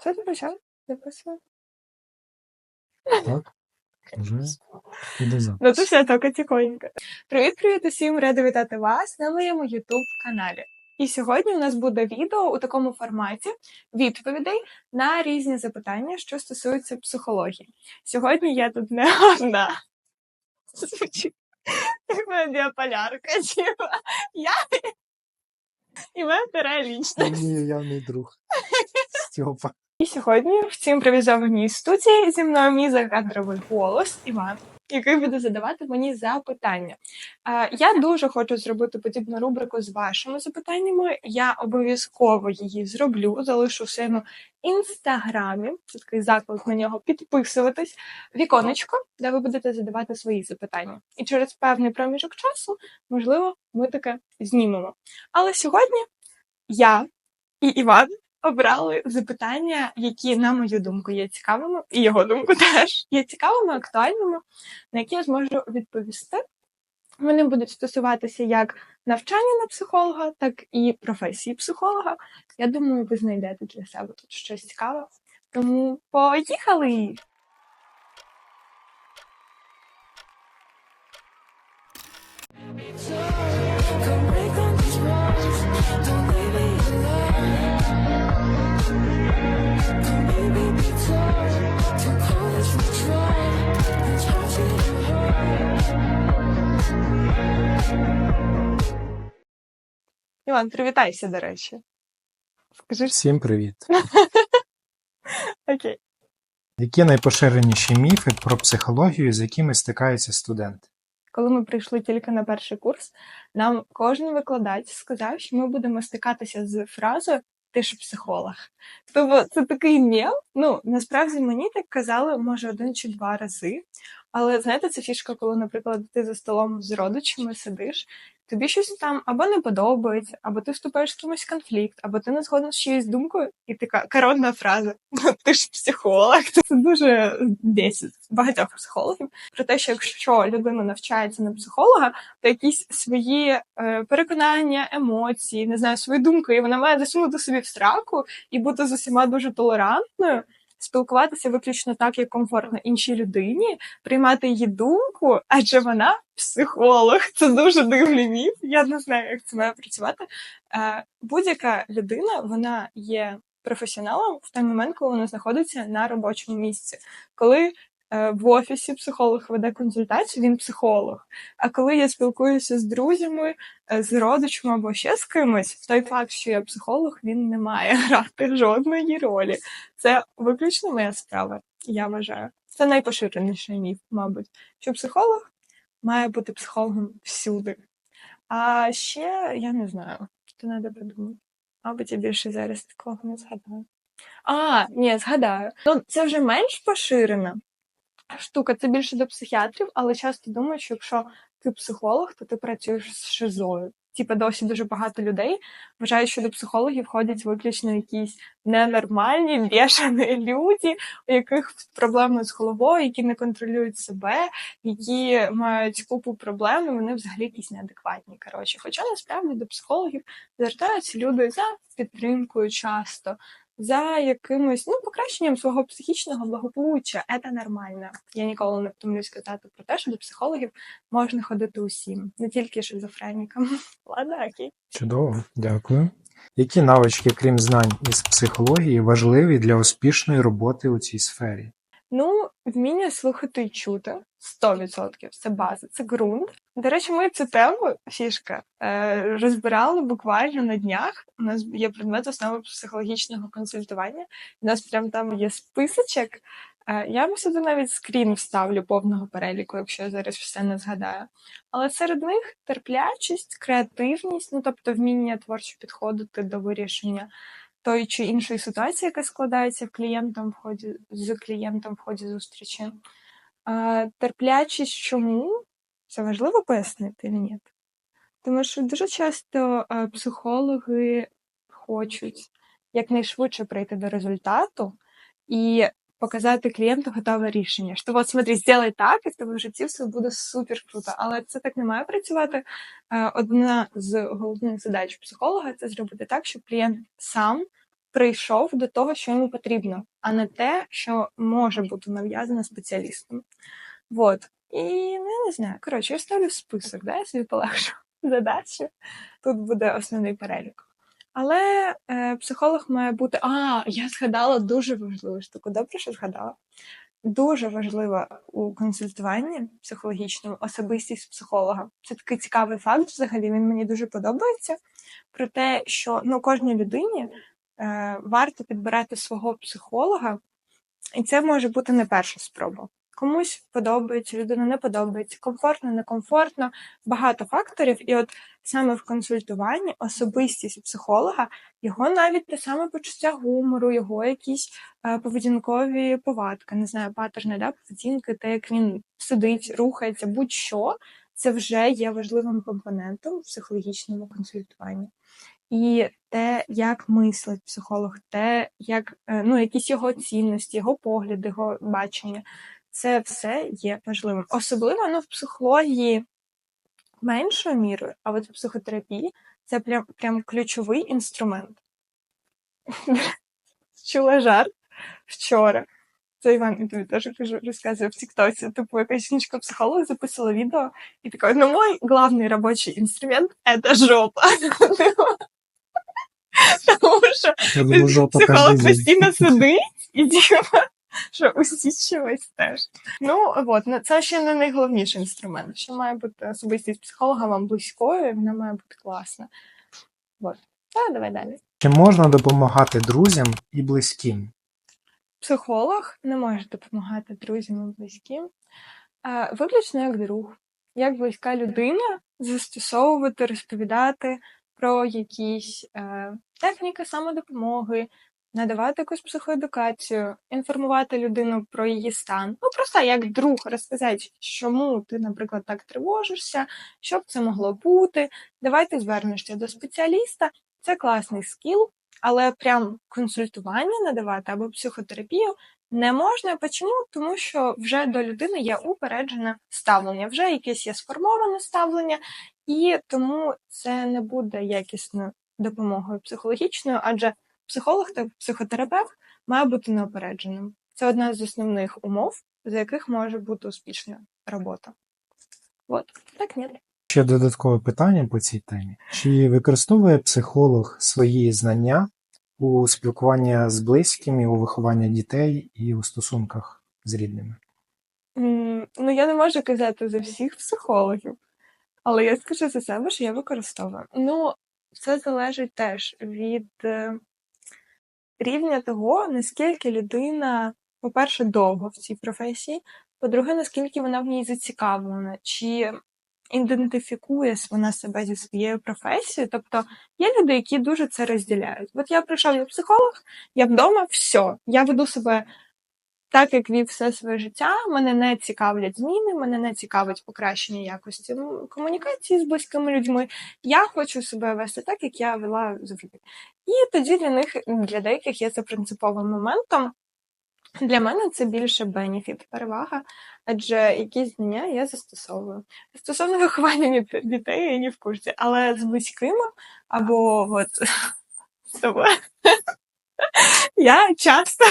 Все ти почав? Записувати? Так? Вже іде за. Ну то все, тільки тихонько. Привіт-привіт усім! Рада вітати вас на моєму YouTube каналі. І сьогодні у нас буде відео у такому форматі відповідей на різні запитання, що стосуються психології. Сьогодні я тут не одна. Звучить як моя біополярка. Я і моя лічність. Мій явний друг. Стьопа. І сьогодні в цій імпровізованій студії зі мною мій закадровий голос Іван, який буде задавати мені запитання. Я дуже хочу зробити подібну рубрику з вашими запитаннями. Я обов'язково її зроблю, залишу в своєму інстаграмі. Це такий заклик на нього підписуватись. Віконечко, де ви будете задавати свої запитання. І через певний проміжок часу, можливо, ми таке знімемо. Але сьогодні я і Іван обрали запитання, які, на мою думку, є цікавими, і його думку теж є цікавими, актуальними, на які я зможу відповісти. Вони будуть стосуватися як навчання на психолога, так і професії психолога. Я думаю, ви знайдете для себе тут щось цікаве. Тому поїхали! Come break on these walls. Don't leave me Іван, привітайся, до речі. Скажи Всім привіт. окей. Які найпоширеніші міфи про психологію, з якими стикаються студенти? Коли ми прийшли тільки на перший курс, нам кожен викладач сказав, що ми будемо стикатися з фразою ти ж психолог. Тобто це такий мєм. Ну насправді мені так казали, може, один чи два рази. Але знаєте, це фішка, коли, наприклад, ти за столом з родичами сидиш, тобі щось там або не подобається, або ти вступаєш з кимось конфлікт, або ти не згоден з чиєюсь думкою, і така коронна фраза «Ну, ти ж психолог. Це дуже бесить багатьох психологів про те, що якщо людина навчається на психолога, то якісь свої е, переконання, емоції, не знаю, свої думки, і вона має засунути собі в сраку і бути з усіма дуже толерантною. Спілкуватися виключно так, як комфортно іншій людині, приймати її думку, адже вона психолог. Це дуже дивний міф. Я не знаю, як це має працювати. Е, будь-яка людина вона є професіоналом в той момент, коли вона знаходиться на робочому місці. Коли в офісі психолог веде консультацію, він психолог. А коли я спілкуюся з друзями, е, з родичами або ще з кимось, той факт, що я психолог, він не має грати жодної ролі. Це виключно моя справа, я вважаю. Це найпоширеніший міф, мабуть, що психолог має бути психологом всюди. А ще я не знаю, то треба придумати. Мабуть, я більше зараз такого не згадаю. А, ні, згадаю. Ну, це вже менш поширена штука, це більше до психіатрів, але часто думаю, що якщо ти психолог, то ти працюєш з шизою. Типа досі дуже багато людей вважають, що до психологів ходять виключно якісь ненормальні, бешені люди, у яких проблеми з головою, які не контролюють себе, які мають купу проблем, і вони взагалі якісь неадекватні. Коротше, хоча насправді до психологів звертаються люди за підтримкою часто, за якимось ну покращенням свого психічного благополуччя. Це нормально. Я ніколи не втомлюсь сказати про те, що до психологів можна ходити усім, не тільки шизофренікам. Ладно, окей. Чудово, дякую. Які навички, крім знань із психології, важливі для успішної роботи у цій сфері? Ну, вміння слухати і чути 100%. Це база, це ґрунт. До речі, ми цю тему фішка е, розбирали буквально на днях. У нас є предмет основи психологічного консультування. У нас прям там є списочок. Е, я вам сюди навіть скрін вставлю повного переліку, якщо я зараз все не згадаю. Але серед них терплячість, креативність, ну тобто вміння творчо підходити до вирішення тої чи іншої ситуації, яка складається в клієнтом в ході з клієнтом в ході зустрічі. Терплячість чому? Це важливо пояснити чи ні? Тому що дуже часто психологи хочуть якнайшвидше прийти до результату і показати клієнту готове рішення. Що от смотри, зробай так, і в тебе в житті все буде супер круто. Але це так не має працювати. Е, Одна з головних задач психолога це зробити так, щоб клієнт сам прийшов до того, що йому потрібно, а не те, що може бути нав'язано спеціалістом. Вот. І ну, не знаю. Коротше, я ставлю список, да, я собі полегшу задачу. Тут буде основний перелік. Але е, психолог має бути. А, я згадала дуже важливу штуку. Добре, що згадала. Дуже важлива у консультуванні психологічному особистість психолога. Це такий цікавий факт. Взагалі він мені дуже подобається. Про те, що ну кожній людині е, варто підбирати свого психолога, і це може бути не перша спроба. Комусь подобається, людина не подобається, комфортно, некомфортно, багато факторів. І от саме в консультуванні особистість психолога, його навіть те саме почуття гумору, його якісь е, поведінкові повадки, не знаю, паттерни да, поведінки, те, як він сидить, рухається, будь-що, це вже є важливим компонентом в психологічному консультуванні. І те, як мислить психолог, те, як е, ну, якісь його цінності, його погляди, його бачення, це все є важливим. Особливо ну, в психології меншою мірою, а от в психотерапії це прям, прям ключовий інструмент. Чула жарт вчора. Це Іван, я тобі теж кажу, розказує в Тіктоці. Типу, якась жіночка психолог записала відео і така, ну мой главний робочий інструмент це жопа. Тому що психолог постійно сидить і типа, що усічилась теж. Ну от ну, це ще не найголовніший інструмент. Ще має бути особистість психолога вам близькою, і вона має бути класна. От. Та давай далі. Чи можна допомагати друзям і близьким? Психолог не може допомагати друзям і близьким, а виключно як друг, як близька людина застосовувати, розповідати про якісь е, техніки самодопомоги, надавати якусь психоедукацію, інформувати людину про її стан. Ну просто як друг розказати, чому ти, наприклад, так тривожишся, що б це могло бути. Давай ти звернешся до спеціаліста. Це класний скіл, але прям консультування надавати або психотерапію не можна. Чому? Тому що вже до людини є упереджене ставлення, вже якесь є сформоване ставлення, і тому це не буде якісною допомогою психологічною, адже психолог та психотерапевт має бути неопередженим. Це одна з основних умов, за яких може бути успішна робота. От так ні. Ще додаткове питання по цій темі. Чи використовує психолог свої знання у спілкуванні з близькими, у вихованні дітей і у стосунках з рідними? Ну, я не можу казати за всіх психологів, але я скажу за себе, що я використовую. Ну, це залежить теж від е, рівня того, наскільки людина, по-перше, довго в цій професії, по-друге, наскільки вона в ній зацікавлена, чи ідентифікує вона себе зі своєю професією. Тобто є люди, які дуже це розділяють. От я прийшов як психолог, я вдома, все, я веду себе так, як вів все своє життя, мене не цікавлять зміни, мене не цікавить покращення якості комунікації з близькими людьми. Я хочу себе вести так, як я вела завжди. І тоді для них, для деяких є це принциповим моментом. Для мене це більше бенефіт, перевага, адже якісь знання я застосовую. Стосовно виховання дітей я ні в курсі, але з близькими або от з тобою я часто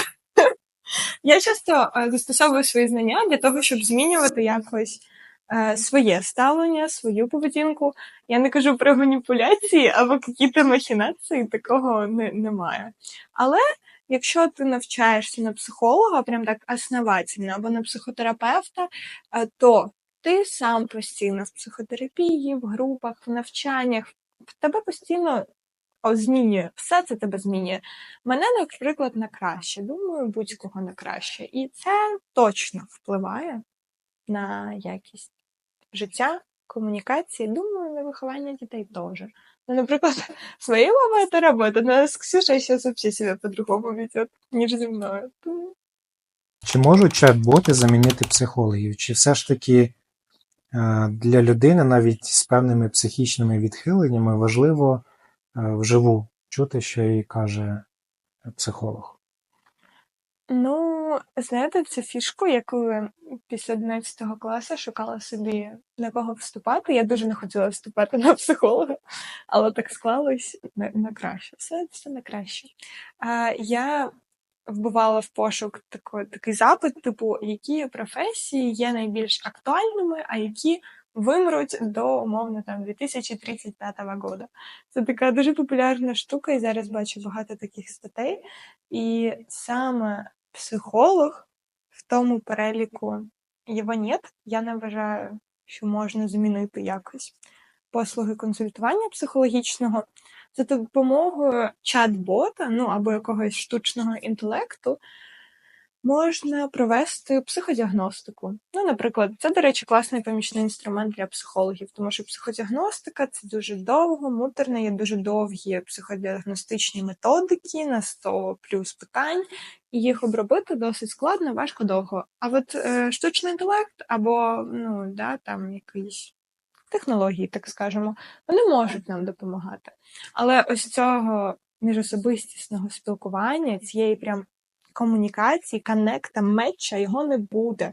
я часто е, застосовую свої знання для того, щоб змінювати якось е, своє ставлення, свою поведінку. Я не кажу про маніпуляції або якісь махінації, такого не, немає. Але якщо ти навчаєшся на психолога, прям так основательно, або на психотерапевта, е, то ти сам постійно в психотерапії, в групах, в навчаннях, в тебе постійно змінює, все це тебе змінює. Мене, наприклад, на краще. Думаю, будь-кого на краще. І це точно впливає на якість життя, комунікації. Думаю, на виховання дітей теж. Ну, наприклад, з моєю мамою это работает, но с Ксюшей сейчас вообще себя по-другому ведет, ніж зі мною. Чи можуть чат-боти замінити психологів? Чи все ж таки е, для людини навіть з певними психічними відхиленнями важливо вживу чути, що їй каже психолог? Ну, знаєте, це фішку, яку після 11 класу шукала собі на кого вступати. Я дуже не хотіла вступати на психолога, але так склалось на, на краще. Все, все на краще. А, я вбивала в пошук тако, такий запит, типу, які професії є найбільш актуальними, а які вимруть до умовно там 2035 года. Це така дуже популярна штука, і зараз бачу багато таких статей. І саме психолог в тому переліку його нет. Я не вважаю, що можна замінити якось послуги консультування психологічного за допомогою чат-бота, ну або якогось штучного інтелекту. Можна провести психодіагностику. Ну, наприклад, це, до речі, класний помічний інструмент для психологів, тому що психодіагностика це дуже довго, муторно, є дуже довгі психодіагностичні методики на 100 плюс питань, і їх обробити досить складно, важко довго. А от е, штучний інтелект або ну, да, там якісь технології, так скажемо, вони можуть нам допомагати. Але ось цього міжособистісного спілкування, цієї прям комунікації, коннекта, меча його не буде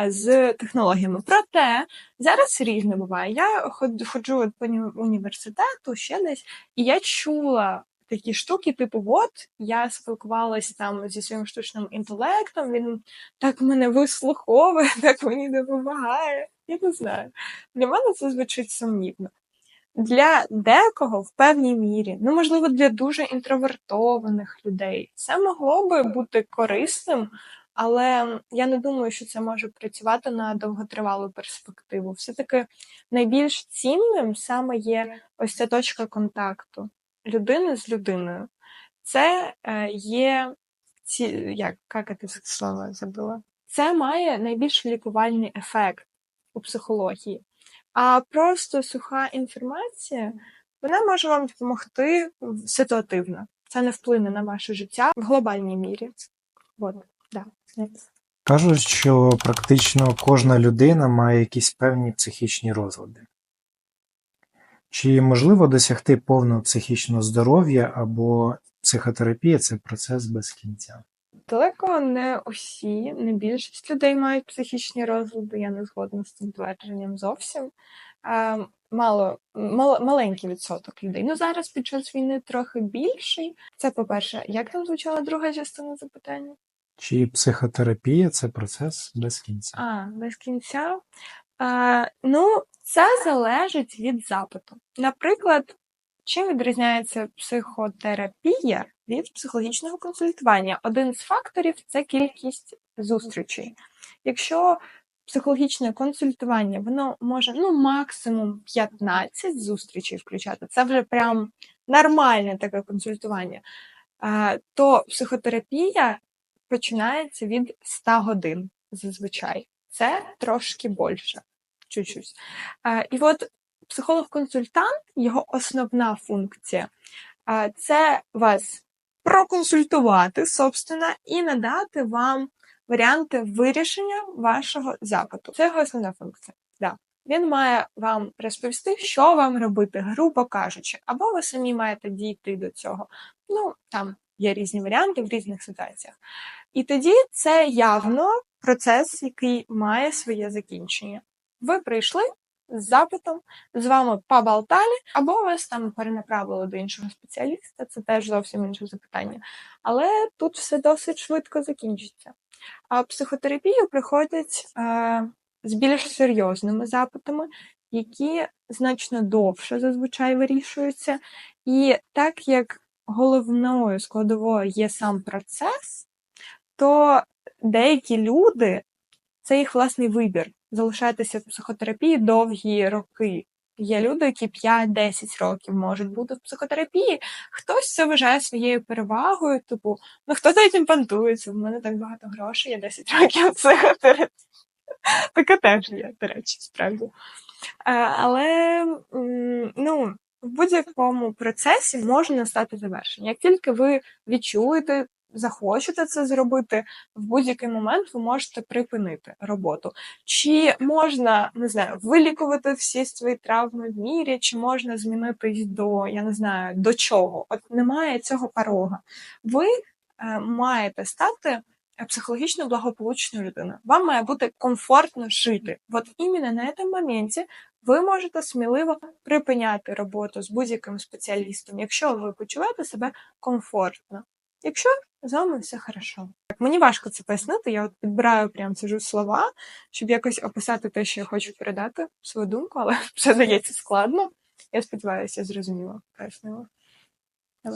е, з технологіями. Проте зараз різне буває. Я ходжу по університету ще десь, і я чула такі штуки, типу, от я спілкувалась там зі своїм штучним інтелектом, він так мене вислуховує, так мені допомагає. Я не знаю. Для мене це звучить сумнівно. Для декого в певній мірі, ну можливо, для дуже інтровертованих людей, це могло би бути корисним, але я не думаю, що це може працювати на довготривалу перспективу. Все-таки найбільш цінним саме є ось ця точка контакту людини з людиною. Це е, є ці, як, як це слово забула? Це має найбільш лікувальний ефект у психології. А просто суха інформація, вона може вам допомогти ситуативно. Це не вплине на ваше життя в глобальній мірі. От, да. Кажуть, що практично кожна людина має якісь певні психічні розлади. Чи можливо досягти повного психічного здоров'я або психотерапія це процес без кінця? Далеко не усі, не більшість людей мають психічні розлади. Я не згодна з цим твердженням зовсім. А, мало, мал, маленький відсоток людей. Ну зараз під час війни трохи більший. Це по-перше, як там звучала друга частина запитання? Чи психотерапія це процес без кінця? А, без кінця. А, ну, це залежить від запиту. Наприклад, чим відрізняється психотерапія від психологічного консультування? Один з факторів це кількість зустрічей. Якщо психологічне консультування, воно може ну, максимум 15 зустрічей включати, це вже прям нормальне таке консультування, то психотерапія починається від 100 годин зазвичай. Це трошки більше, чуть-чуть. І от психолог-консультант, його основна функція це вас проконсультувати, собственно, і надати вам варіанти вирішення вашого запиту. Це його основна функція. Да. Він має вам розповісти, що вам робити, грубо кажучи, або ви самі маєте дійти до цього. Ну, там є різні варіанти в різних ситуаціях. І тоді це явно процес, який має своє закінчення. Ви прийшли з запитом, з вами поболтали, або вас там перенаправили до іншого спеціаліста, це теж зовсім інше запитання. Але тут все досить швидко закінчиться. А психотерапію приходять е, з більш серйозними запитами, які значно довше зазвичай вирішуються. І так як головною складовою є сам процес, то деякі люди це їх власний вибір залишатися в психотерапії довгі роки. Є люди, які 5-10 років можуть бути в психотерапії. Хтось це вважає своєю перевагою, типу, ну хто за цим пантується? В мене так багато грошей, я 10 років в психотерапії. Таке теж є, до речі, справді. Е, Але ну, в будь-якому процесі може настати завершення. Як тільки ви відчуєте, захочете це зробити, в будь-який момент ви можете припинити роботу. Чи можна не знаю, вилікувати всі свої травми в мірі, чи можна змінитись до я не знаю до чого? От немає цього порога. Ви е, маєте стати е, психологічно благополучною людиною. Вам має бути комфортно жити. От іменно на цьому моменті ви можете сміливо припиняти роботу з будь-яким спеціалістом, якщо ви почуваєте себе комфортно. Якщо з вами все хорошо. Так, мені важко це пояснити. Я от підбираю прям сижу слова, щоб якось описати те, що я хочу передати, свою думку, але все дається складно. Я сподіваюся, я зрозуміла, пояснила.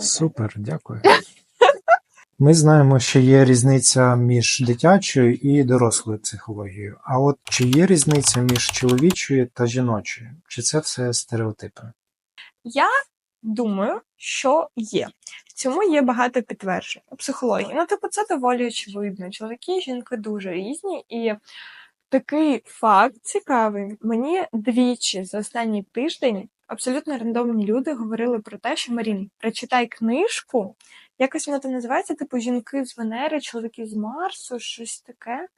Супер, дякую. Ми знаємо, що є різниця між дитячою і дорослою психологією. А от чи є різниця між чоловічою та жіночою? Чи це все стереотипи? Я думаю, що є. В цьому є багато підтверджень у психології. Ну, типу, це доволі очевидно. Чоловіки і жінки дуже різні, і такий факт цікавий. Мені двічі за останній тиждень абсолютно рандомні люди говорили про те, що Марін, прочитай книжку. Якось вона там називається, типу жінки з Венери, чоловіки з Марсу, щось таке.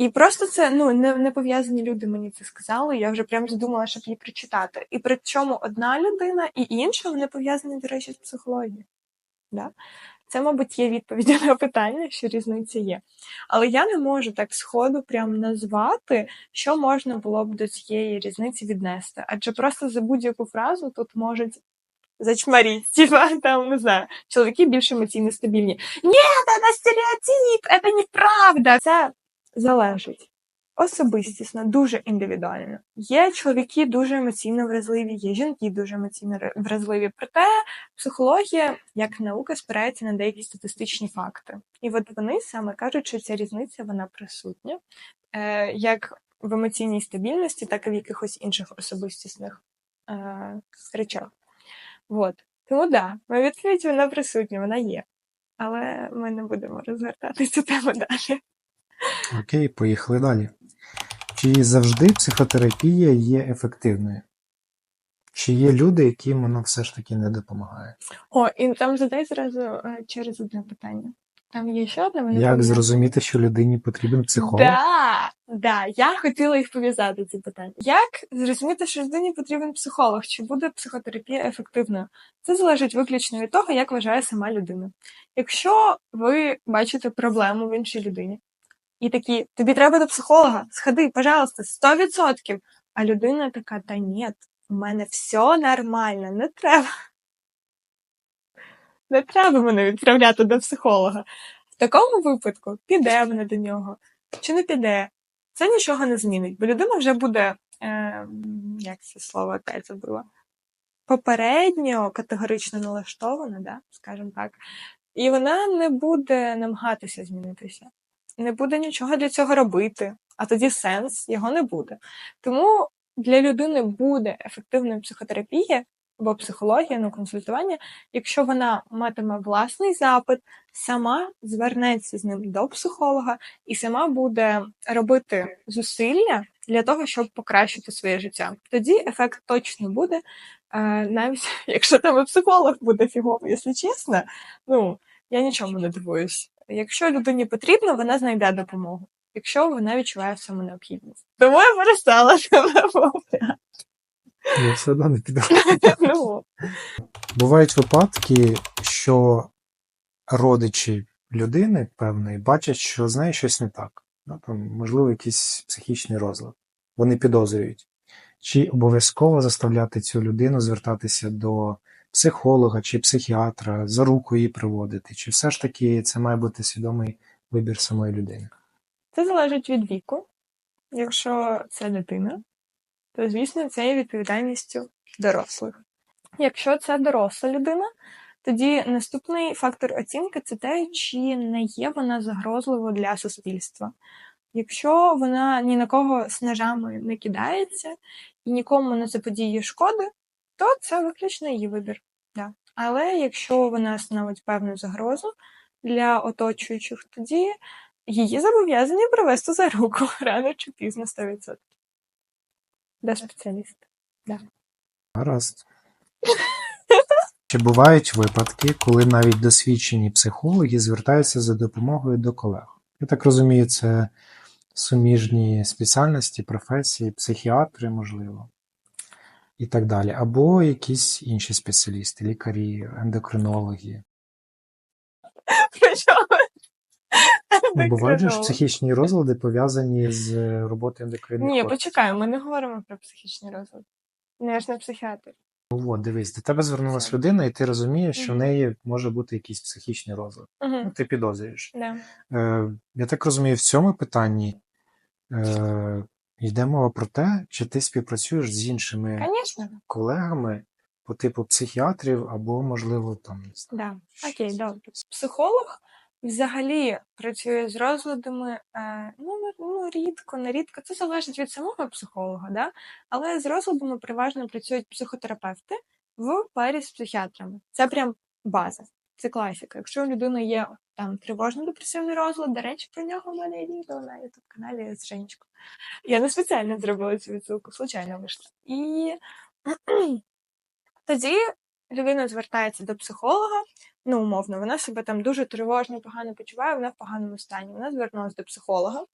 І просто це ну не, не пов'язані люди мені це сказали. Я вже прям задумала, щоб її прочитати. І при чому одна людина і інша вони пов'язані, до речі, з психологією. Да? Це, мабуть, є відповідь на питання, що різниця є. Але я не можу так сходу прям назвати, що можна було б до цієї різниці віднести. Адже просто за будь-яку фразу тут можуть зачмаріть, типа там не знаю, чоловіки більш емоційно стабільні. Ні, це стереотип, це неправда. Це залежить. Особистісно, дуже індивідуально. Є чоловіки дуже емоційно вразливі, є жінки дуже емоційно вразливі. Проте психологія, як наука, спирається на деякі статистичні факти. І от вони саме кажуть, що ця різниця вона присутня, е, як в емоційній стабільності, так і в якихось інших особистісних е, речах. От. Тому да, моя відповідь вона присутня, вона є. Але ми не будемо розгортати цю тему далі. Окей, поїхали далі. Чи завжди психотерапія є ефективною? Чи є люди, яким вона все ж таки не допомагає? О, і там задай зразу е, через одне питання. Там є ще одне Як пов'язане. зрозуміти, що людині потрібен психолог? Да, да, я хотіла їх пов'язати ці питання. Як зрозуміти, що людині потрібен психолог? Чи буде психотерапія ефективною? Це залежить виключно від того, як вважає сама людина. Якщо ви бачите проблему в іншій людині, і такі, тобі треба до психолога, сходи, пожалуйста, 100%. А людина така, та ні, у мене все нормально, не треба. Не треба мене відправляти до психолога. В такому випадку піде вона до нього чи не піде. Це нічого не змінить, бо людина вже буде, е, як це слово опять забула, попередньо категорично налаштована, да, скажімо так, і вона не буде намагатися змінитися, не буде нічого для цього робити, а тоді сенс його не буде. Тому для людини буде ефективною психотерапія або психологія, ну консультування, якщо вона матиме власний запит, сама звернеться з ним до психолога і сама буде робити зусилля для того, щоб покращити своє життя. Тоді ефект точно буде, е, навіть якщо там психолог буде фіговий, якщо чесно. Ну я нічому не дивуюсь. Якщо людині потрібно, вона знайде допомогу. Якщо вона відчуває в цьому необхідність. Тому я перестала себе мовляти. Я все одно не піду. Ну, Бувають випадки, що родичі людини певної бачать, що з нею щось не так. Ну, там, можливо, якийсь психічний розлад. Вони підозрюють. Чи обов'язково заставляти цю людину звертатися до психолога чи психіатра, за руку її приводити? Чи все ж таки це має бути свідомий вибір самої людини? Це залежить від віку. Якщо це дитина, то звісно це є відповідальністю дорослих. Якщо це доросла людина, тоді наступний фактор оцінки це те, чи не є вона загрозливою для суспільства. Якщо вона ні на кого з не кидається і нікому не заподіє шкоди, то це виключно її вибір. Да. Але якщо вона становить певну загрозу для оточуючих, тоді її зобов'язані привести за руку рано чи пізно 100%. До спеціаліста. Гаразд. Чи бувають випадки, коли навіть досвідчені психологи звертаються за допомогою до колег? Я так розумію, це суміжні спеціальності, професії, психіатри, можливо, і так далі. Або якісь інші спеціалісти, лікарі, ендокринологи. Ну, бувають ж психічні розлади пов'язані з роботою ендокринних Ні, почекай, ми не говоримо про психічний розлад. Ну, я ж не психіатр. Ну, от, дивись, до тебе звернулася людина, і ти розумієш, що в неї може бути якийсь психічний розлад. Ну, Угу. ти підозрюєш. Да. Е, я так розумію, в цьому питанні е, йде мова про те, чи ти співпрацюєш з іншими Звісно, колегами по типу психіатрів або, можливо, там да. Окей, добре. Психолог взагалі працює з розладами е, ну, ну, ну, рідко, нерідко. Це залежить від самого психолога, да? але з розладами переважно працюють психотерапевти в парі з психіатрами. Це прям база. Це класика. Якщо у людини є там тривожно-депресивний розлад, до речі, про нього в мене є відео на youtube каналі з Женечкою. Я не спеціально зробила цю відсилку, случайно вийшла. І тоді людина звертається до психолога, ну, умовно, вона себе там дуже тривожно, погано почуває, вона в поганому стані. Вона звернулася до психолога.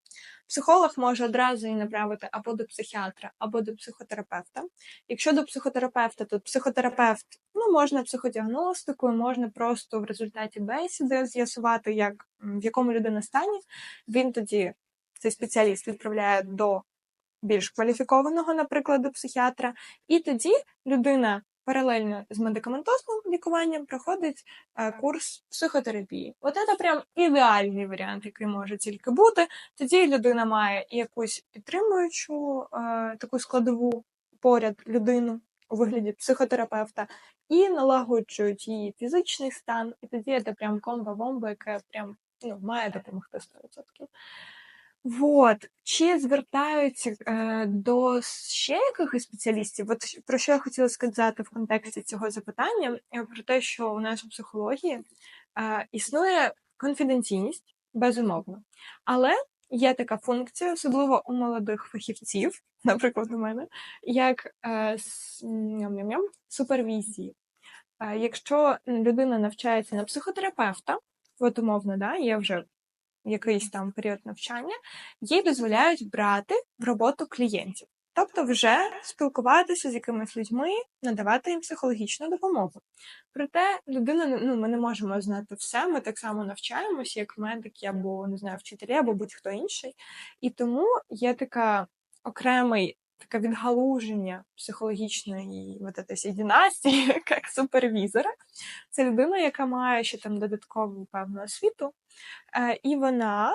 Психолог може одразу її направити або до психіатра, або до психотерапевта. Якщо до психотерапевта, то психотерапевт ну, можна психодіагностикою, можна просто в результаті бесіди з'ясувати, як, в якому людина стані. Він тоді, цей спеціаліст, відправляє до більш кваліфікованого, наприклад, до психіатра, і тоді людина паралельно з медикаментозним лікуванням проходить е, курс психотерапії. От це прям ідеальний варіант, який може тільки бути. Тоді людина має і якусь підтримуючу е, таку складову поряд людину у вигляді психотерапевта, і налагоджують її фізичний стан, і тоді це прям комбо-бомба, яка прям ну, має допомогти 100%. Вот. Чи звертаються е, до ще якихось спеціалістів? От про що я хотіла сказати в контексті цього запитання? Е, Про те, що у нас у психології е, існує конфіденційність, безумовно. Але є така функція, особливо у молодих фахівців, наприклад, у мене, як е, супервізії. Е, Якщо людина навчається на психотерапевта, от умовно, да, є вже якийсь там період навчання, їй дозволяють брати в роботу клієнтів. Тобто вже спілкуватися з якимись людьми, надавати їм психологічну допомогу. Проте людина ну, ми не можемо знати все. Ми так само навчаємося, як медики або не знаю, вчителі, або будь-хто інший. І тому є така окремий таке відгалуження психологічної вот этой династії, як супервізора. Це людина, яка має ще там додаткову певну освіту, і вона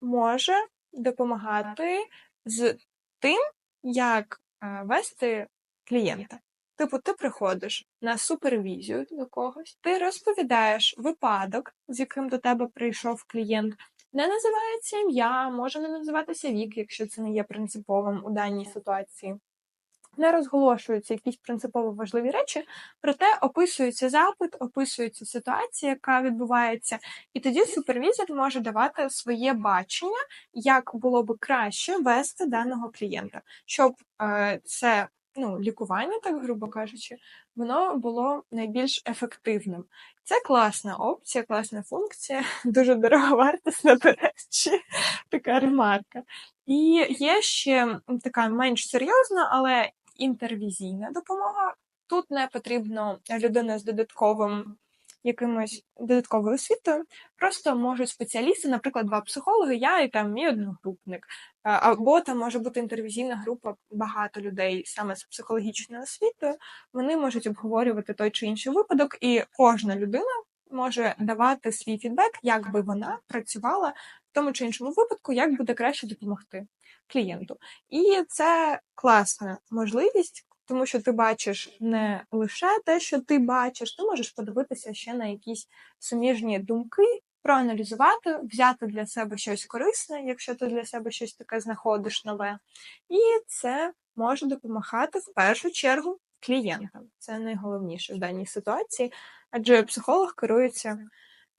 може допомагати з тим, як е, вести клієнта. Типу, ти приходиш на супервізію до когось, ти розповідаєш випадок, з яким до тебе прийшов клієнт. Не називається ім'я, може не називатися вік, якщо це не є принциповим у даній ситуації. Не розголошуються якісь принципово важливі речі, проте описується запит, описується ситуація, яка відбувається, і тоді супервізор може давати своє бачення, як було би краще вести даного клієнта, щоб е, це ну, лікування, так грубо кажучи, воно було найбільш ефективним. Це класна опція, класна функція, дуже дороговартісна, до речі, така ремарка. І є ще така менш серйозна, але інтервізійна допомога. Тут не потрібно людина з додатковим якимось додатковою освітою. Просто можуть спеціалісти, наприклад, два психологи, я і там мій одногрупник. Або там може бути інтервізійна група багато людей саме з психологічною освітою. Вони можуть обговорювати той чи інший випадок, і кожна людина може давати свій фідбек, як би вона працювала в тому чи іншому випадку, як буде краще допомогти клієнту. І це класна можливість, тому що ти бачиш не лише те, що ти бачиш, ти можеш подивитися ще на якісь суміжні думки, проаналізувати, взяти для себе щось корисне, якщо ти для себе щось таке знаходиш нове. І це може допомагати в першу чергу клієнтам. Це найголовніше в даній ситуації, адже психолог керується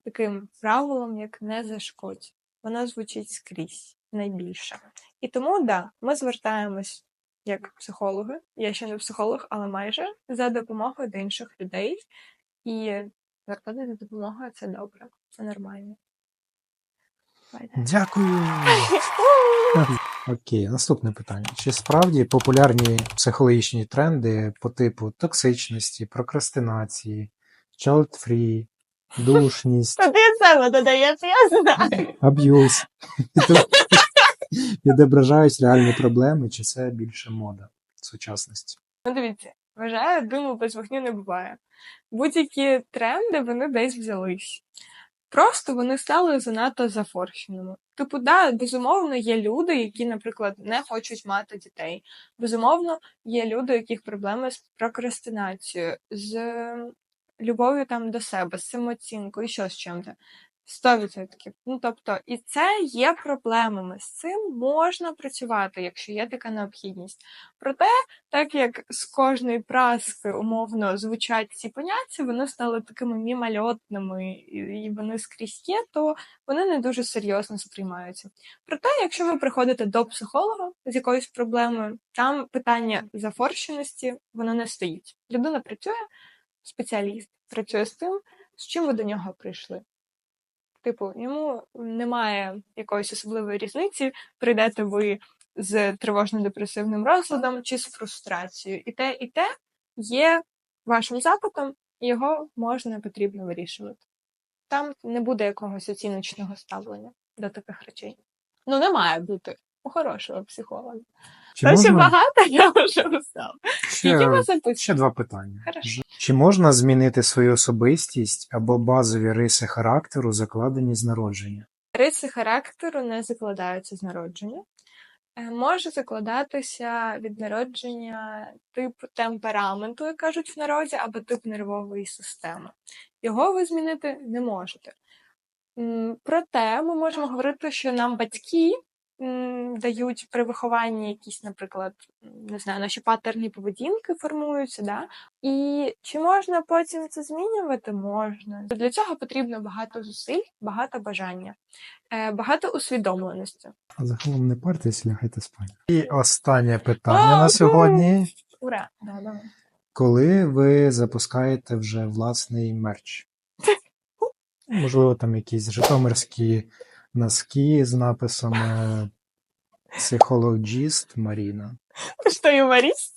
таким правилом, як не зашкодь. Воно звучить скрізь найбільше. І тому, да, ми звертаємось як психологи. Я ще не психолог, але майже за допомогою до інших людей. І звертатися за допомогою це добре, це нормально. Дякую. Окей, наступне питання. Чи справді популярні психологічні тренди по типу токсичності, прокрастинації, child-free, душність, Та ти саме додаєш, я знаю. аб'юз. Відображають реальні проблеми, чи це більше мода сучасності? Ну, дивіться, вважаю, диму без вогню не буває. Будь-які тренди вони десь взялись. Просто вони стали занадто зафорщеними. Типу, да, безумовно, є люди, які, наприклад, не хочуть мати дітей. Безумовно, є люди, у яких проблеми з прокрастинацією, з любов'ю там до себе, з самооцінкою, і що з чим-то. 100%. Ну, тобто, і це є проблемами. З цим можна працювати, якщо є така необхідність. Проте, так як з кожної праски умовно звучать ці поняття, вони стали такими мімольотними і і вони скрізь є, то вони не дуже серйозно сприймаються. Проте, якщо ви приходите до психолога з якоюсь проблемою, там питання зафорщеності воно не стоїть. Людина працює, спеціаліст працює з тим, з чим ви до нього прийшли. Типу, йому немає якоїсь особливої різниці, прийдете ви з тривожно-депресивним розладом чи з фрустрацією. І те, і те є вашим запитом, і його можна потрібно вирішувати. Там не буде якогось оціночного ставлення до таких речей. Ну, не має бути у хорошого психолога. Чи Та ще багато я вже устав. Ще, ще два питання? Хорошо. Чи можна змінити свою особистість або базові риси характеру, закладені з народження? Риси характеру не закладаються з народження. Е, Може закладатися від народження тип темпераменту, як кажуть в народі, або тип нервової системи. Його ви змінити не можете. Проте ми можемо говорити, що нам батьки дають при вихованні якісь, наприклад, не знаю, наші паттерні поведінки формуються, да? і чи можна потім це змінювати? Можна. Для цього потрібно багато зусиль, багато бажання, е, багато усвідомленості. А загалом не партесь, лягайте спати. І останнє питання А, на сьогодні. Ура! Да, да. Коли ви запускаєте вже власний мерч? Можливо, там якісь житомирські носки з написом е, Психологіст Маріна. Ти що, юморіст?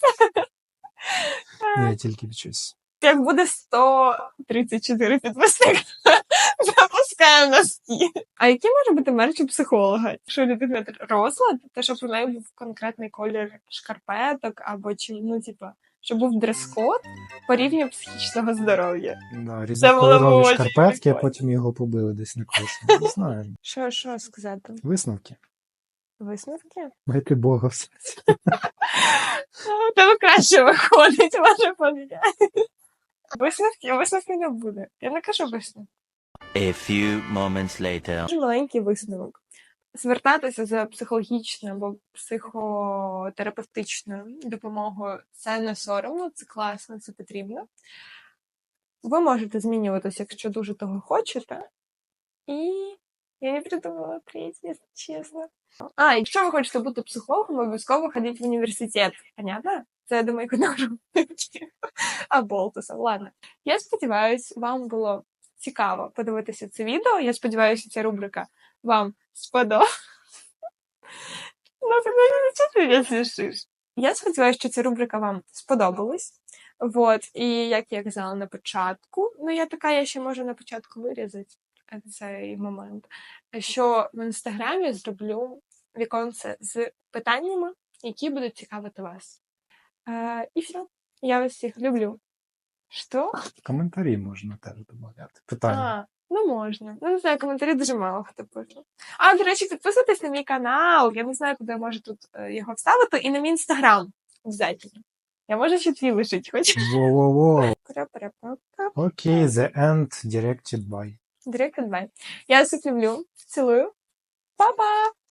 Ні, тільки щось. Як буде 134 підписника, запускаємо носки. А який може бути мерч у психолога? Якщо у людини розлад, то щоб у неї був конкретний колір шкарпеток, або чи, ну, типа, щоб був дрес-код по рівню психічного здоров'я. Да, було б різнокольорові шкарпетки, а прикольно. потім його побили десь на косі. Не знаю. Що, що сказати? Висновки. Висновки? Майте Бога в серці. У тебе краще виходить, може поміняти. Висновки, висновки не буде. Я не кажу висновки. A few moments later. Дуже маленький висновок. Звертатися за психологічною або психотерапевтичною допомогою це не соромно, це класно, це потрібно. Ви можете змінюватися, якщо дуже того хочете. І я не придумала якщо чесно. А, якщо ви хочете бути психологом, обов'язково ходіть в університет. Понятно? Це, я думаю, куди А болтуса. Ладно. Я сподіваюся, вам було цікаво подивитися це відео. Я сподіваюся, ця рубрика вам сподобалась. Ну, ти мене смішиш? Я сподіваюся, що ця рубрика вам сподобалась. Вот, і як я казала на початку, ну я така, я ще можу на початку вирізати е, цей момент, що в інстаграмі зроблю віконце з питаннями, які будуть цікавити вас. Е, і все. Я вас всіх люблю. Що? Коментарі можна теж додати. Питання. А, ну можна. Ну, не знаю, коментарі дуже мало хто пише. А, до речі, підписуйтесь на мій канал. Я не знаю, куди я можу тут е, його вставити. І на мій інстаграм. Обязательно. Я можу ще твій лишити, хоч. Во-во-во. Окей, the end directed by. Directed by. Я всіх люблю. Цілую.